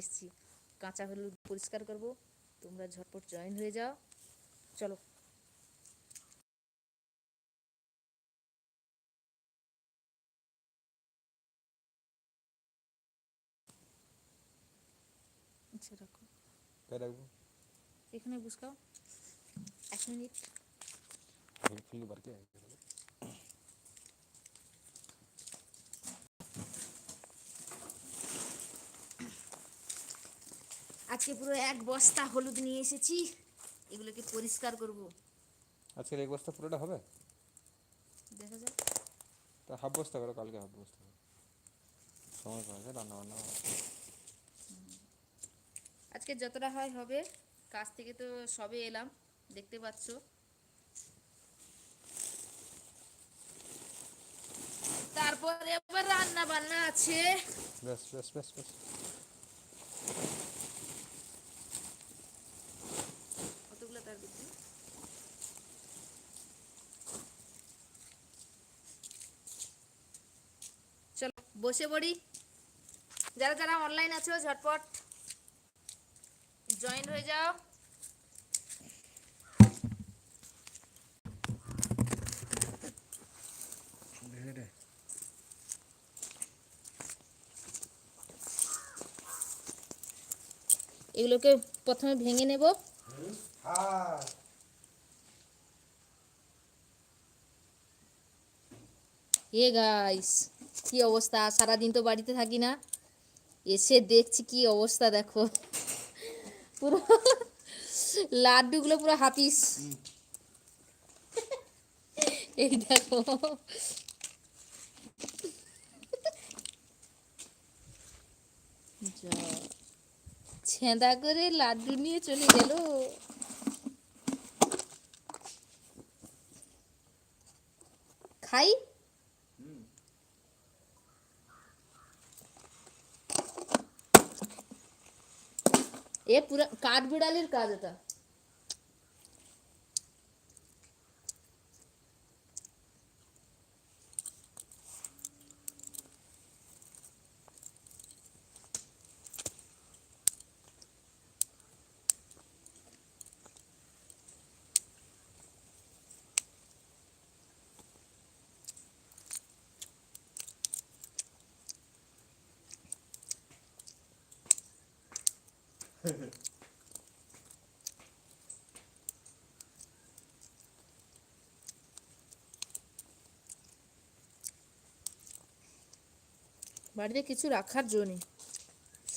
এসেছি। কাঁচা হলুদ পরিষ্কার করব। তোমরা ঝটপট জয়েন হয়ে যাও। চলো। আচ্ছা রাখো। কোথায় রাখব? এখানে বুসকাও এক মিনিট। আজকে পুরো এক বস্তা হলুদ নিয়ে এসেছি। এগুলোকে পরিষ্কার করব। আজকের এক বস্তা পুরোটা হবে? দেখা যাক। তা হাফ বস্তা করো কালকে হাফ বস্তা সময় পাওয়া যায় রান্না বান্না আজকে যতটা হয় হবে কাজ থেকে তো সবে এলাম দেখতে পাচ্ছ। তারপরে আবার রান্না বান্না আছে। বেশ বেশ বেশ বেশ কতগুলো তার দেখি চলো বসে পড়ি। যারা যারা অনলাইন আছো, ঝটপট জয়েন হয়ে যাও। এগুলোকে প্রথমে ভেঙে নেব। এ গাইস কি অবস্থা? সারাদিন তো বাড়িতে থাকি না। এসে দেখছি কি অবস্থা দেখো। পুরো লাড্ডুগুলো পুরো হাপিস এই দেখো। ছেঁদা করে লাড্ডু নিয়ে চলে গেল। খাই। এ পুরা কাঠ বিড়ালির কাজ এটা বাড়িতে কিছু রাখার জো নেই।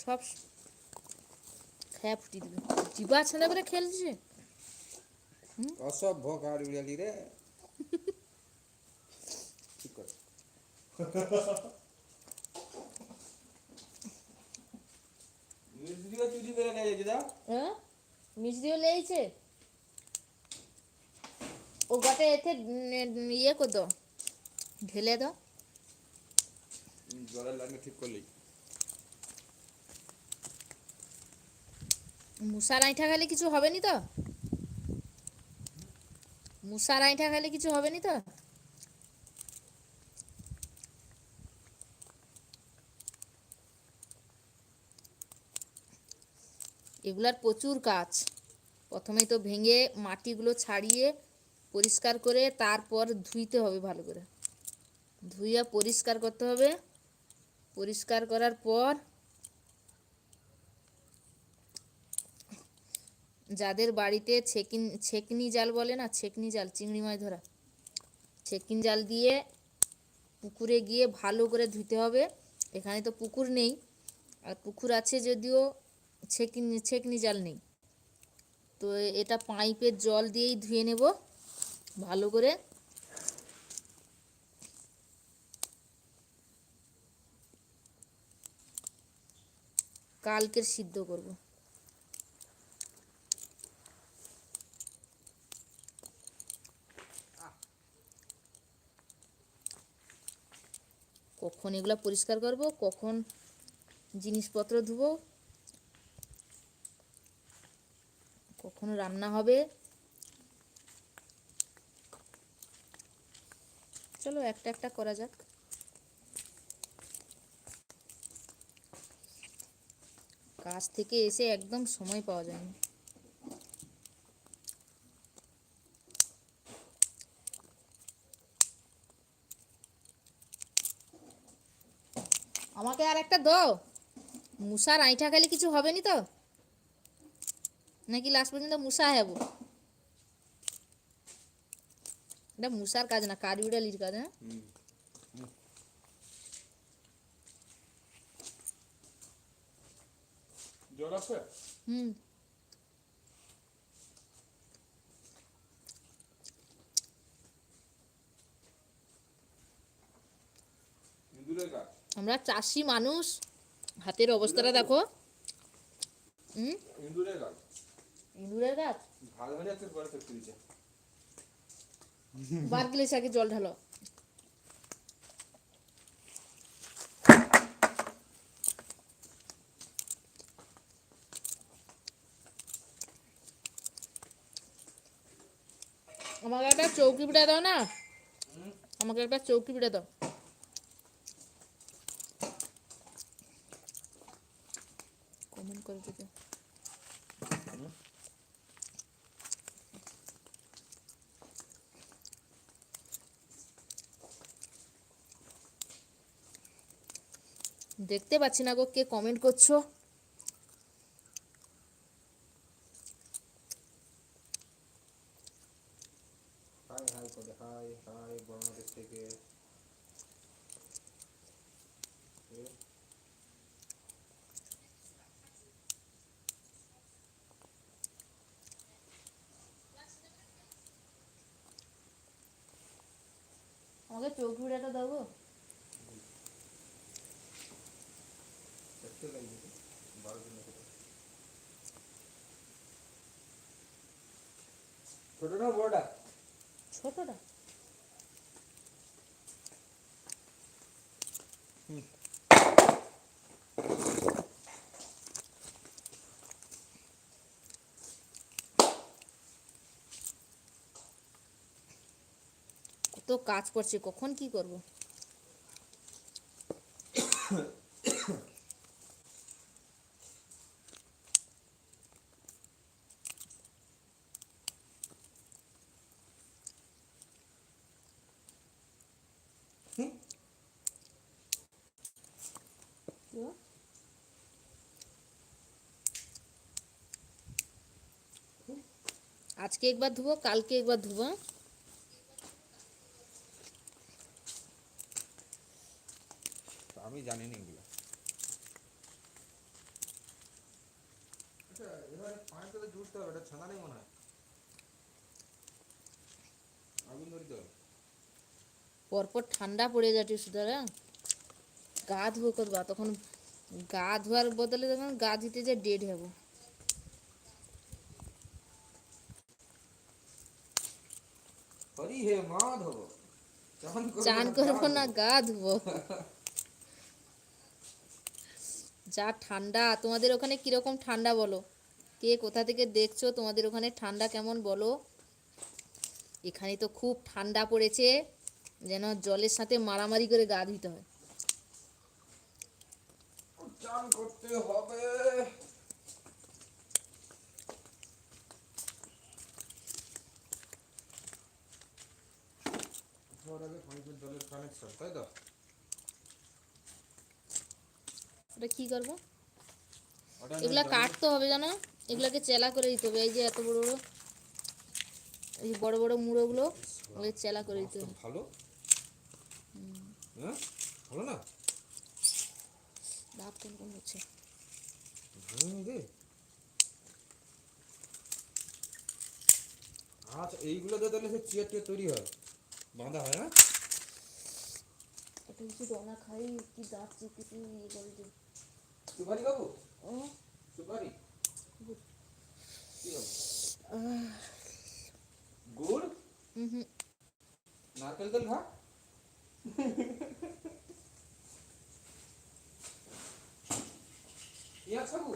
সব খেয়া ফুটি দিবে। জিবা ছেঁদা করে খেলছে? অসভ্য বিড়ালি রে। ঠিক করে মিষ্টিও চুরি করে নিয়ে যাচ্ছি দাও হ্যাঁ মিষ্টিও লেগেছে ও গটে এতে ইয়ে কর দাও ঢেলে দাও জলের লাইনে ঠিক করলি। মুসার আইঠা খেলে কিছু হবে নি তো? মুসার আইঠা খেলে কিছু হবে নি তো? এগুলার প্রচুর কাজ। প্রথমে তো ভেঙে মাটিগুলো ছাড়িয়ে পরিষ্কার করে তারপর ধুইতে হবে ভালো করে। ধুইয়া পরিষ্কার করতে হবে। পরিষ্কার করার পর যাদের বাড়িতে ছেকিন, ছেকনি জাল বলে না, ছেকনি জাল, চিংড়ি মাছ ধরা, ছেকিন জাল দিয়ে পুকুরে গিয়ে ভালো করে ধুতে হবে। এখানে তো পুকুর নেই। আর পুকুর আছে যদিও ছেকিনি, ছেকনি জাল নেই। তো এটা পাইপের জল দিয়েই ধুয়ে নেব, ভালো করে। কালকের সিদ্ধ করব। কখন এগুলা পরিষ্কার করব, কখন জিনিসপত্র ধুবো কখন রান্না হবে। চলো একটা একটা করা যাক। কাজ থেকে এসে একদম সময় পাওয়া যায়নি। আমাকে আর একটা দাও। মুসার আইঠা খেলে কিছু হবে নি তো? নাকি লাস্ট পর্যন্ত মুসা হব এটা মুসার কাজ না কাঠবিড়ালির কাজ হ্যাঁ জল আছে হুম ইঁদুরের গাছ আমরা চাষি মানুষ হাতের অবস্থাটা দেখো হুম ইঁদুরের গাছ? ভালো হয়ে যাচ্ছে পরে ফেলতে দিচ্ছে বার গিলেছে আগে জল ঢালো। আমাকে একটা চৌকি পিঠা দাও না? আমাকে একটা চৌকি পিঠা দাও। কমেন্ট করে দিতে দেখতে পাচ্ছি না গো কে কমেন্ট করছ হাই হাই করে হাই হাই বাংলাদেশ থেকে এ, আমাকে চৌকি পিঠাটা দাও গো দেখতে লাগবে বারো দিন লেগে ছোটটা বড়টা ছোটটা কত কাজ করছে কখন কি করব? আজকে একবার ধুবো কালকে একবার ধুবো। হ্যাঁ? আমি জানি না এগুলো। আচ্ছা মনে হয়। পরপর ঠান্ডা পড়ে যাচ্ছে সুতরাং গা ধুবো করবা তখন গা ধোয়ার বদলে তখন গা ধুতে যে ডেড হব। হে মাধব চান করব না, গা ধোবো। যা ঠান্ডা তোমাদের ওখানে কীরকম ঠান্ডা বলো? কে কোথা থেকে দেখছ? তোমাদের ওখানে ঠান্ডা কেমন বলো? এখানে তো খুব ঠান্ডা পড়েছে যেন জলের সাথে মারামারি করে গা ধুতে হয়। চান করতে হবে। সবার আগে পাইপের জলের কানেকশন তাই তো? ওটা কি করব? এগুলা কাটতে হবে জানো? এগুলাকে চেলা করে দিতে হবে এই যে এত বড় বড় এই বড় বড় মুড়োগুলো ওগুলো চেলা করে দিতে হবে। ভালো। হ্যাঁ? ভালো না? দাঁত কোন কোন হচ্ছে? আচ্ছা এইগুলো দিয়ে তাহলে সে চেয়ার টেয়ার তৈরি হয়? বাঁধা হয় হ্যাঁ এটা কিছু দনা খাই কি দাঁত চিকিটি ইয়ে করে দিই সুপারি বাবু ও সুপারি কি হবে গুড় হুম হুম নারকেল তেল খা পেঁয়াজ খাব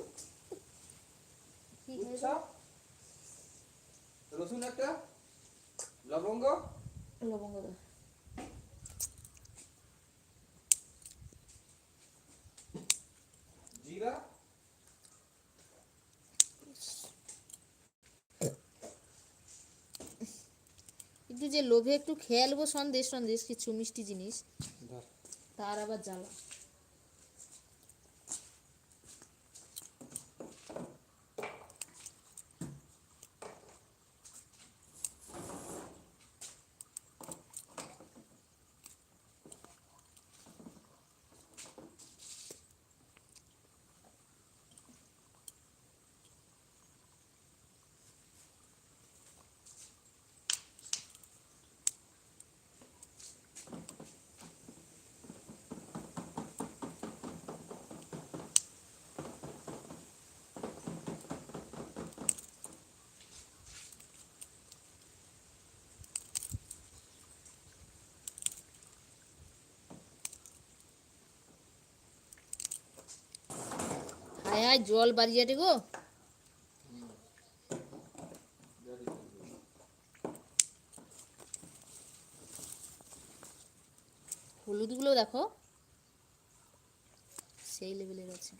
কি উচ্ছা রসুন একটা লবঙ্গ লবঙ্গ দাও কিন্তু যে লোভে একটু খেয়ালবো সন্দেশ সন্দেশ কিছু মিষ্টি জিনিস। তার আবার জ্বালা। হায় হায় জল বাড়িয়াটে গো। হলুদগুলো দেখো। সেই লেভেলের আছে।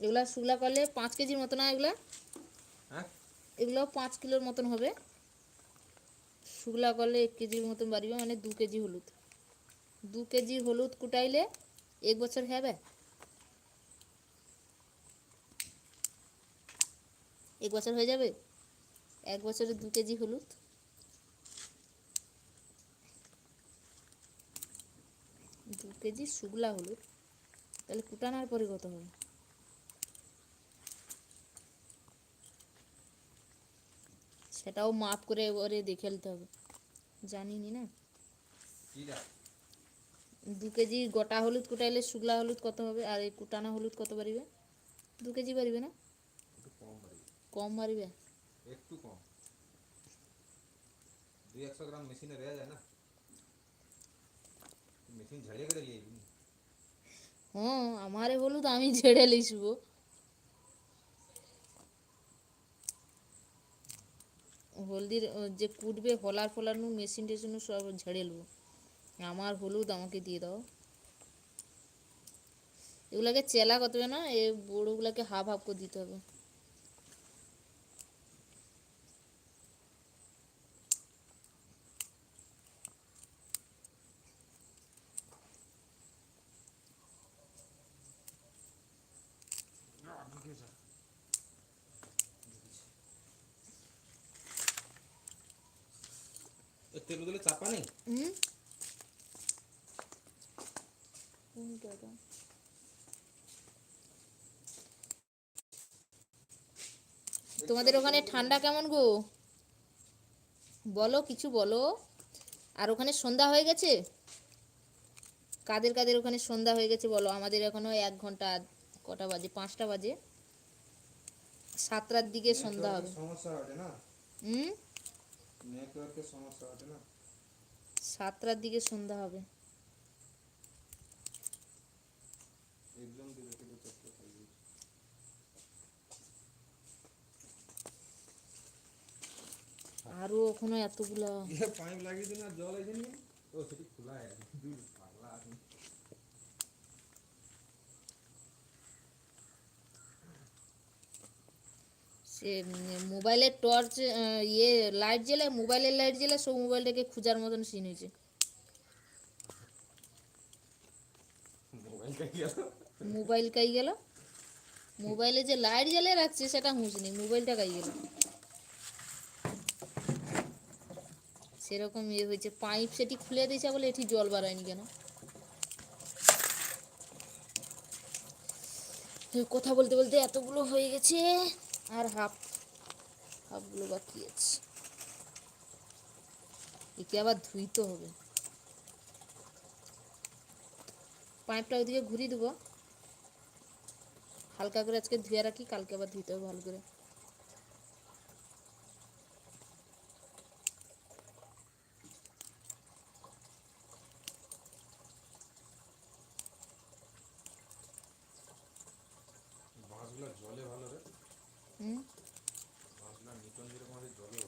এগুলা শুকলা করলে পাঁচ কেজির মতো না এগুলা। হ্যাঁ? এগুলো পাঁচ কিলোর মতন হবে। শুকলা করলে এক কেজির মতন বাড়িবে মানে দু কেজি হলুদ। দু কেজি হলুদ কুটাইলে এক বছর হবে এক বছর হয়ে যাবে? এক বছরে দু কেজি হলুদ। দু কেজি শুকলা হলুদ। তাহলে কুটানোর পরে কত হবে? সেটাও মাপ করে এবারে দেখে নিতে হবে। জানিনি না? দু কেজি গোটা হলুদ কুটাইলে শুকলা হলুদ কত হবে? আর এই কুটানো হলুদ কত বাড়িবে? দু কেজি বাড়িবে না? কম বাড়ি বাড়িবে? একটু কম। দুই একশো গ্রাম মেশিনে রেয়া যায় না? মেশিন করে লিয়ে হ্যাঁ আমারে হলুদ আমি ঝেড়ে লিসবো হলদির যে কুটবে, হলার ফলার নু মেশিন টেশিন সব ঝেড়ে নেব। আমার হলুদ আমাকে দিয়ে দাও। এগুলাকে চেলা করতে হবে না এই বড়োগুলাকে হাফ হাফ করে দিতে হবে এ তেল দিলে চাপা নেই হুম কোনটা ওটা? তোমাদের ওখানে ঠান্ডা কেমন গো? বলো কিছু বলো। আর ওখানে সন্ধ্যা হয়ে গেছে? কাদের কাদের ওখানে সন্ধ্যা হয়ে গেছে বলো? আমাদের এখনও এক ঘণ্টা কটা বাজে? পাঁচটা বাজে। সাতটার দিকে সন্ধ্যা হবে। হুম? সাতটার দিকে সন্ধ্যা হবে। আরও ওখানে এতগুলো। ইয়ে পাইপ লাগিয়ে দিন জল এই ও সেটি খোলা সে মোবাইলের টর্চ ইয়ে লাইট জ্বেলে মোবাইলের লাইট জ্বেলে সব মোবাইলটাকে খোঁজার মতন সিন হয়েছে। মোবাইল কাই গেল? মোবাইলে যে লাইট জ্বালিয়ে রাখছে সেটা হুঁশ নেই। মোবাইলটা কাই গেল? সেরকম ইয়ে হয়েছে। পাইপ সেটি খুলে দিয়েছে বলে এটি জল বাড়ায়নি কেন? কথা বলতে বলতে এতগুলো হয়ে গেছে, আর হাফ, হাফগুলো বাকি আছে। একে আবার ধুইতে হবে। পাইপটা ওদিকে ঘুরিয়ে দেবো। হালকা করে আজকে ধুয়ে রাখি, কালকে আবার ধুইতে হবে ভালো করে বাঁশগুলো জলে ভালো রে হুম বাঁশগুলো নিকন যেরকম আছে জলে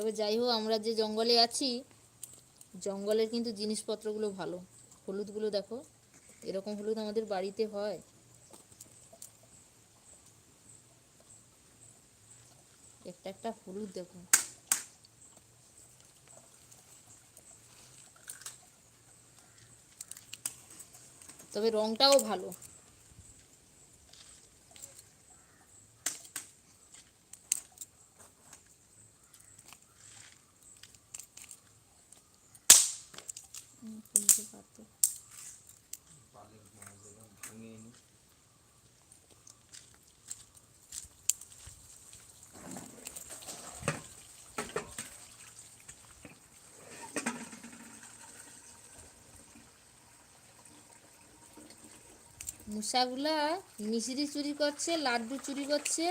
তবে যাই হোক, আমরা যে জঙ্গলে আছি, জঙ্গলের কিন্তু জিনিসপত্রগুলো ভালো। হলুদগুলো দেখো, এরকম হলুদ আমাদের বাড়িতে হয়। একটা একটা হলুদ দেখো। তবে রংটাও ভালো। মুসাগুলা মিশরি চুরি করছে, লাড্ডু চুরি করছে,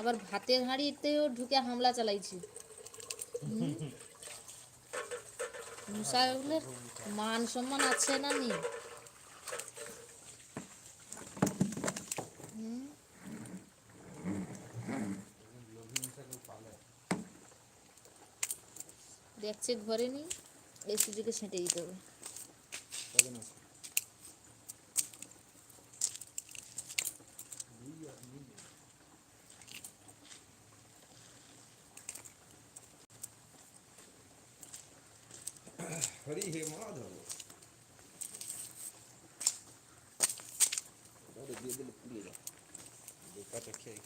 আবার ভাতের হাঁড়িতেও ঢুকে হামলা চালাইছে। হুম? মান সম্মান আছে না নি দেখছে ঘরে নি এই সুযোগে ছেঁটে দিতে হবে। কজন আছে হরি হে মাধব ওটা দিয়ে দিলে পুড়িয়ে যায় বেকারটা খেয়ে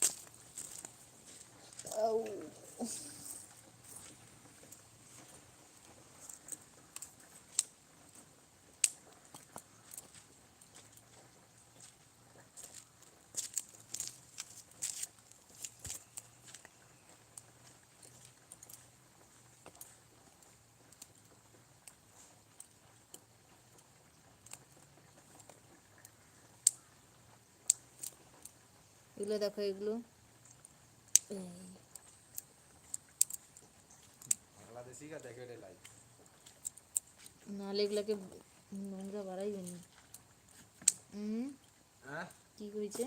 এগুলো দেখো এগুলো। নাহলে এগুলাকে নোংরা বাড়াই জানি হ্যাঁ? কি করেছে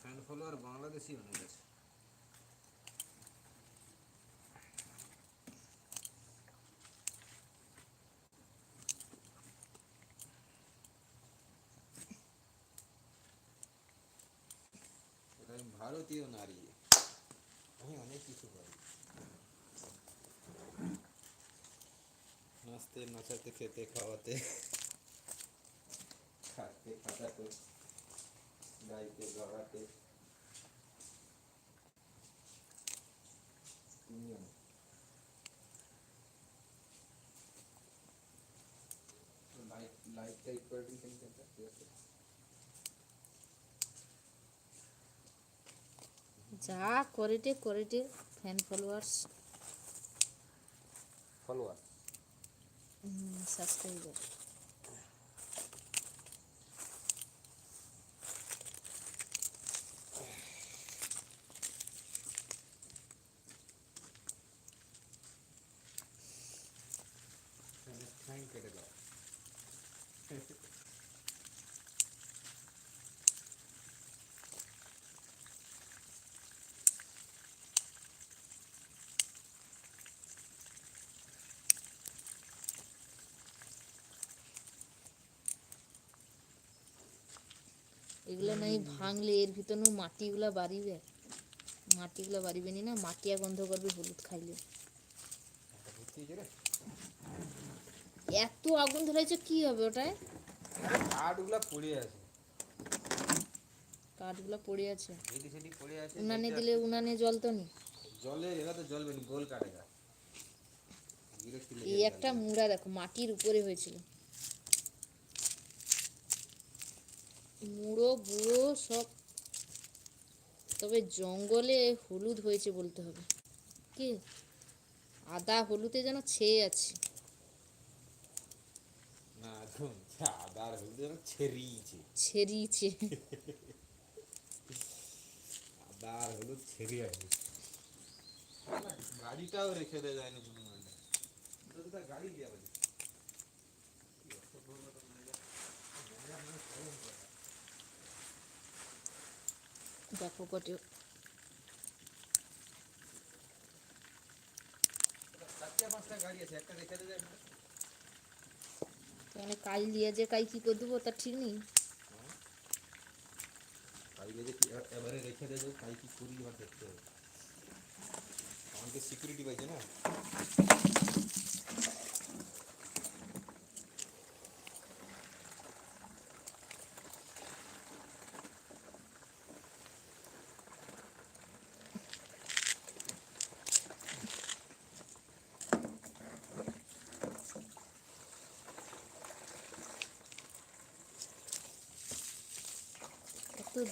ফ্যান ফলোয়ার বাংলাদেশি হয়ে গেছে নাচতে নাচাতে খেতে খাওয়াতে। খাতে খাটাতে গাইতে গাওয়াতে তিনজন। লাইট লাইট টাইট করে দিন কেন কেন ঠিক আছে। যা করেটে করেটে ফ্যান ফলোয়ার্স ফলোয়ার mm, এগুলো নাই ভাঙলে এর ভিতরে মাটিগুলা বাড়িবে। মাটিগুলা বাড়িবে নি মাটিয়া গন্ধ করবে হলুদ খাইলে। এত আগুন ধরেছে কি হবে ওটায়? কাঠগুলা পড়ে আছে। কাঠগুলা পড়ে আছে। উনানে দিলে উনানে জ্বলতো নি। জলে এরা তো জ্বলবে না গোল কাটেগা এই একটা মুড়া দেখো মাটির উপরে হয়েছিল। মুড়ো বুড়ো সব। তবে জঙ্গলে হলুদ হয়েছে বলতে হবে। কি? আদা হলুদে যেন ছেয়ে আছে। আদার হলুদ ছেড়িয়েছে। ছেড়িয়ে আছে। গাড়িটাও রেখে দেয় যায়নি গাড়ি দিয়ে দেখো কটি মানে কাল দিয়ে যে কাই কি করে দেবো, তা ঠিক নেই। এবারে রেখে দেবো কাই কি করি এবার দেখতে হবে আমাকে সিকিউরিটি পাইছে না?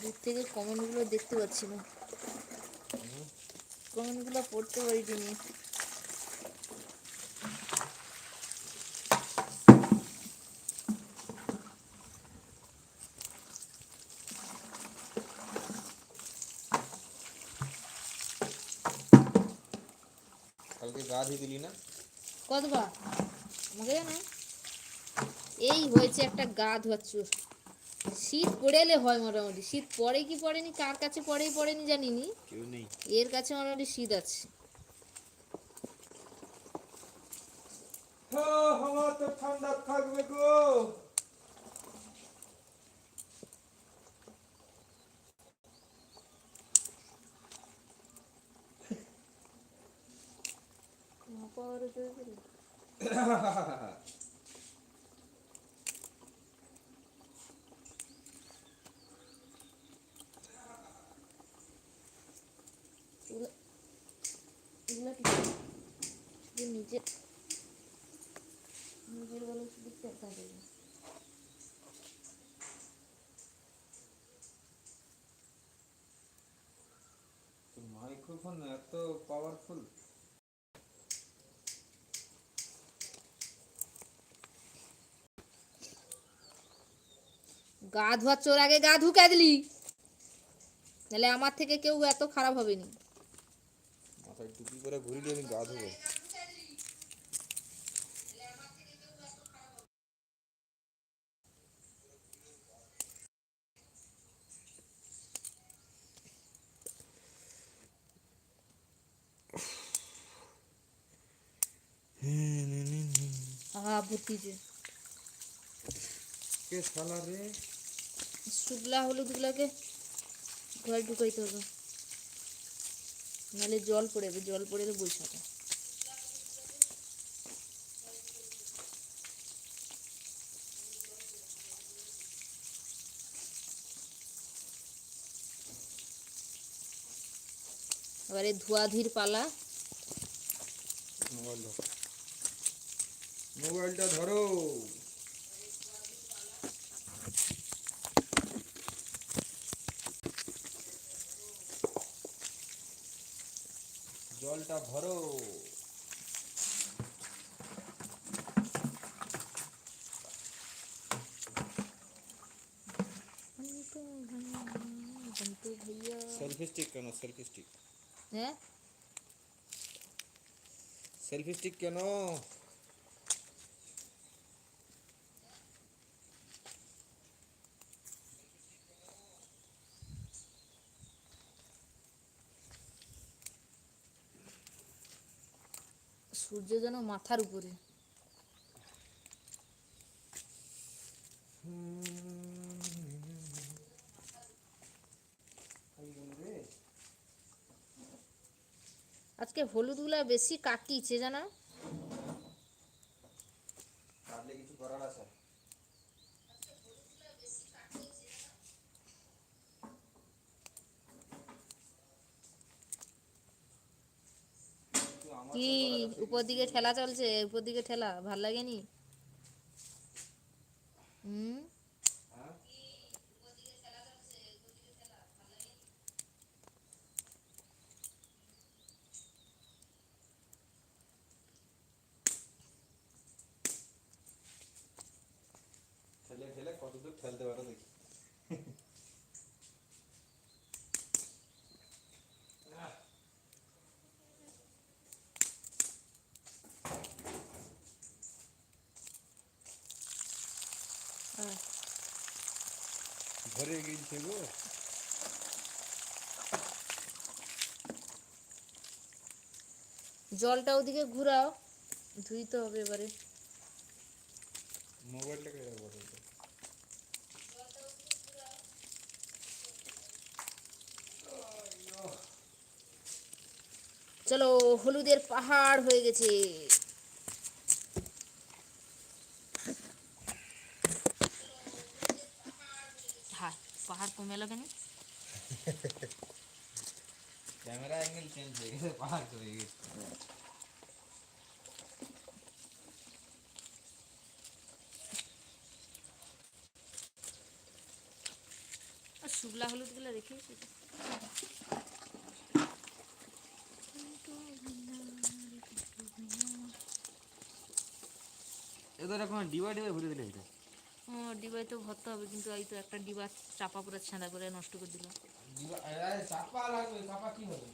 দূর থেকে কমেন্টগুলো দেখতে পাচ্ছি না। কমেন্টগুলো পড়তে পারিনি। কালকে গা ধুয়ে দিলি না? কতবার? আমাকে জানো? এই হয়েছে একটা গা ধোয়ার চোর শীত পড়ে এলে হয় মোটামুটি। শীত পড়ে কি পড়েনি? কার কাছে পরেই পড়েনি জানিনি? কেউ নেই। এর কাছে মোটামুটি শীত আছে। আমার তো ঠান্ডা থাকবে গো। এগুলো এগুলো কি শুধু নিজের নিজের বলে শুধু টেকা দেবে মাইক্রোফোন এত পাওয়ারফুল গা ধোয়ার চোর আগে গা ধুকে দিলি। নাহলে আমার থেকে কেউ এত খারাপ হবেনি মাথায় টুপি করে ঘুরিয়ে আমি গা ধুবো। শালা রে? শুকলা হলুদগুলোকে ঘরে ঢুকাইতে হবে। নাহলে জল পড়ে যাবে জল পড়ে গেলে বৈশাখে। এবারে ধোয়াধির পালা। মোবাইলটা ধরো। জলটা ভরো ভাইয়া সেলফি স্টিক কেন? সেলফি স্টিক হ্যাঁ? সেলফি স্টিক কেন? সূর্য যেন মাথার উপরে। আজকে হলুদগুলা বেশি কাটিছে জানো? কাটলে কিছু করার আছে? কি উপর দিকে ঠেলা চলছে উপর দিকে ঠেলা ভালো লাগেনি? হুম হ্যাঁ? ঠেলে ঠেলে কতদূর ঠেলতে পারো দেখি আহ, গো জলটা ওদিকে ঘুরাও ধুইতে হবে এবারে। মোবাইলটাকে বদল চলো হলুদের পাহাড় হয়ে গেছে হ্যাঁ এলো কেন? ক্যামেরা অ্যাঙ্গেল চেঞ্জ হয়ে গেছে পাহাড় হয়ে গেছে। শুকলা হলুদগুলো রেখেছি। এদের এখন ডিভাইড হয়ে ভরে দিলে এটা। ডিবাই তো ভরতে হবে কিন্তু এই তো একটা ডিবা চাপা পুরো ছেঁদা করে নষ্ট করে দিল। চাপা লাগবে চাপা কি হবে?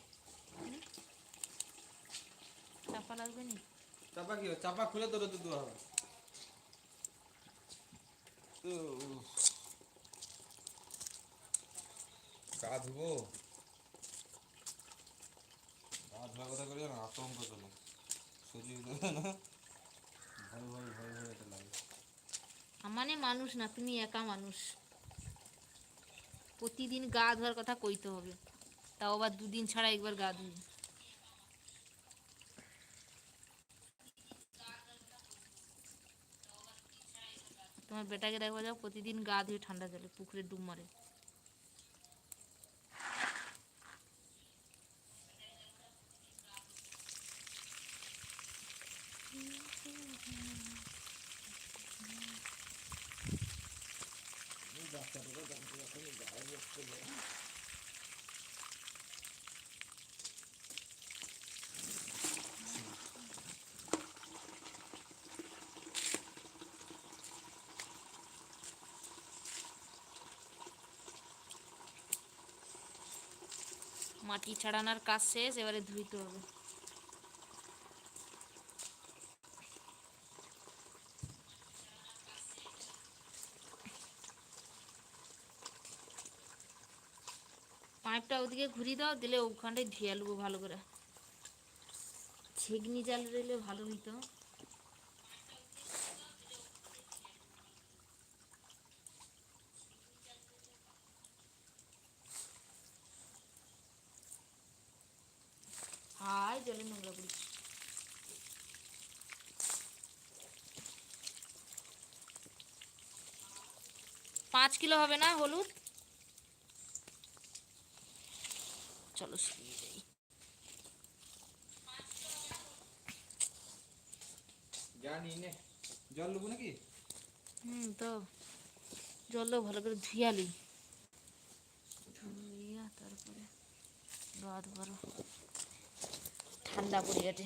চাপা লাগবে নি? চাপা কি চাপা খুলে তোর তো দেওয়া হবে। গা ধুবো গা ধোয়া কথা করে আতঙ্ক চলো। মানে মানুষ না, তুমি একা মানুষ। প্রতিদিন গা ধোয়ার কথা কইতে হবে। তাও আবার দুদিন ছাড়া একবার গা ধুই। তোমার বেটাকে দেখবা যাও, প্রতিদিন গা ধুয়ে ঠান্ডা জলে, পুকুরে ডুব মারে। মাটি ছাড়ানোর কাজ শেষ এবারে ধুইতে হবে। ওদিকে ঘুরিয়ে দাও, দিলে ওখানটায় ধুয়ে নেব ভালো করে। ছেগনি জাল রইলে ভালো হইতো। হাই জলে নোংরা করিস পাঁচ কিলো হবে না হলুদ? জানি নে, জল হুম, তো জলও ভালো করে ধুয়ালি ধুইয়া তারপরে গা ধোয়ারও ঠান্ডা পড়ে গেছে।